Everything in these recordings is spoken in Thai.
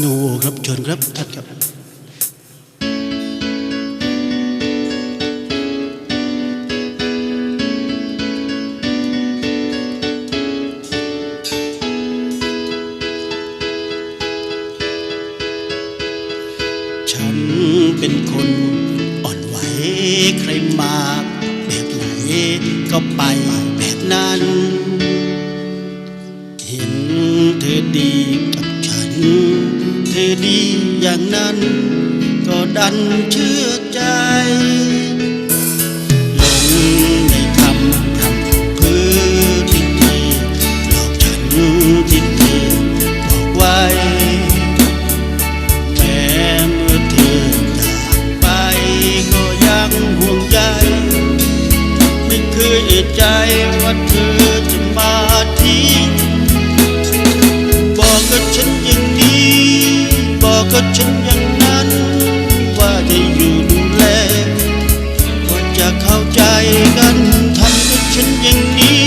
โนครับเชิญครับท่านครับฉันเป็นคนอ่อนไหวใครมาแบบไหนก็ไปแบบนั้น เห็นเธอดีกับฉันเธ อดีอย่างนั้น ก็ดันเชื่อใจหลงในคำคำเพื่อที่เธอหลอกฉันที่เธอบอกไว้ แม้เมื่อเธอจากไปก็ยังห่วงใยไม่เคยเอะใจว่าเธ กกับฉันอย่างนั้น ว่าจะอยู่ดูแลว่าจะเข้าใจกันทำกับฉันอย่างนี้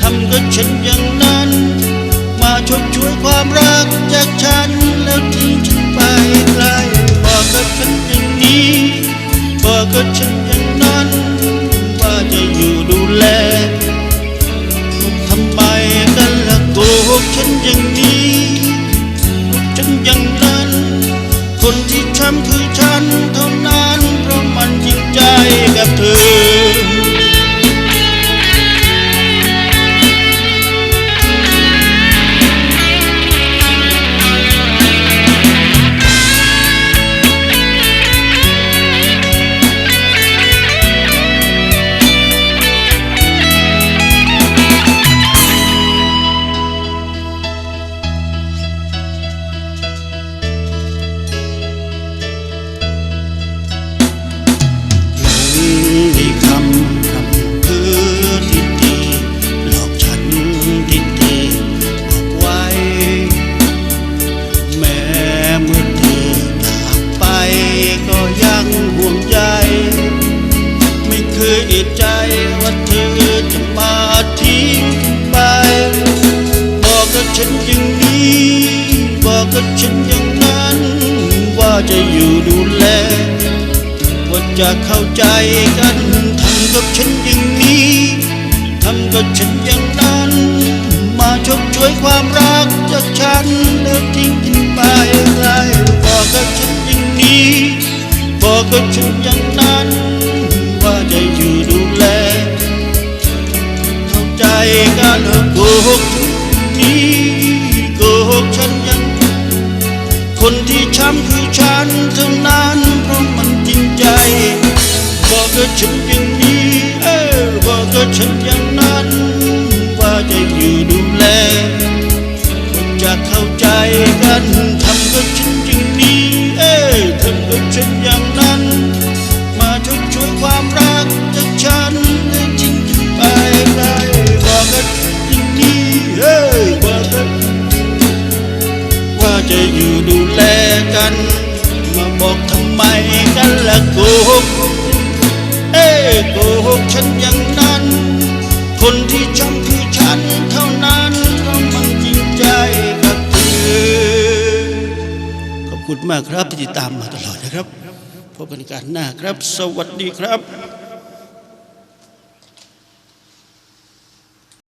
ทำกับฉันอย่างนั้น มาชดช่วยความรักจากฉันแล้วทิ้งฉันไปไกลบอกกับฉันอย่างนี้บอกกับฉัน ใจว่าเธอจะมาทิ้งไป บอกกับฉันอย่างนี้ บอกกับฉันอย่างนั้น ว่าจะอยู่ดูแล ว่าจะเข้าใจกันทำกับฉันอย่างนี้ทำกับฉันอย่างนั้น มาชดช่วยความรักจากฉันแล้วทิ้งฉันไปไรบอกกับฉันอย่างนี้ บอกกับฉันอย่างนั้น อยู่ดูแลเข้าใจกันแล้วโกหก จะอยู่ดูแลกัน มาบอกทำไมกันละโกหกเอ้โกหกฉันอย่างนั้น คนที่ช้ำคือฉันเท่านั้นเพราะมันจริงใจกับเธอขอบคุณมากครับที่ติดตามมาตลอดนะครับพบกันกันหน้าครับ สวัสดีครับ